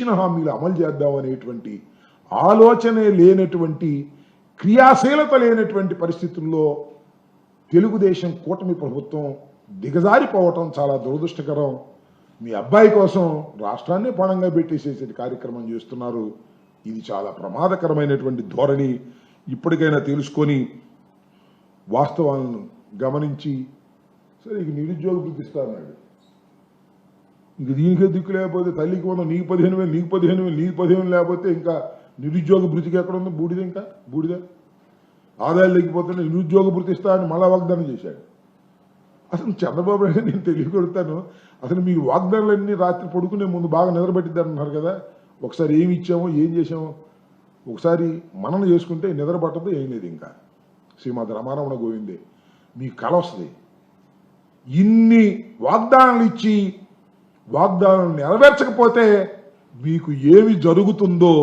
ఇచ్చిన హామీలు అమలు చేద్దాం అనేటువంటి ఆలోచనే లేనటువంటి క్రియాశీలత లేనటువంటి పరిస్థితుల్లో తెలుగుదేశం కూటమి ప్రభుత్వం దిగజారిపోవటం చాలా దురదృష్టకరం. మీ అబ్బాయి కోసం రాష్ట్రాన్ని పణంగా పెట్టేసేసే కార్యక్రమం చేస్తున్నారు. ఇది చాలా ప్రమాదకరమైనటువంటి ధోరణి. ఇప్పటికైనా తెలుసుకొని వాస్తవాలను గమనించి సరే ఇక నిరుద్యోగ వృత్తి అన్నాడు ఇంక దీనికే దిక్కు లేకపోతే తల్లికి వంద నీకు పదిహేను వేలు నీకు పదిహేను వేలు నీకు పదిహేను లేకపోతే ఇంకా నిరుద్యోగ భృతికి ఎక్కడ ఉంది? బూడిద ఇంకా? బూడిద? ఆదాయాలు లేకపోతే నిరుద్యోగ భృతి ఇస్తా అని మళ్ళా వాగ్దానం చేశాడు. అసలు చంద్రబాబు నాయుడు నేను తెలియకొడతాను అసలు మీ వాగ్దానాలన్నీ రాత్రి పడుకునే ముందు బాగా నిద్రపెట్టిద్దారన్నారు కదా? ఒకసారి ఏమి ఇచ్చామో ఏం చేసామో ఒకసారి మనం చేసుకుంటే నిద్ర పట్టదు ఏం లేదు ఇంకా. శ్రీమద్ రమారమణ గోవిందే మీ కల వస్తుంది. ఇన్ని వాగ్దానాలు ఇచ్చి వాగ్దానం నెరవేర్చకపోతే మీకు ఏమి జరుగుతుందో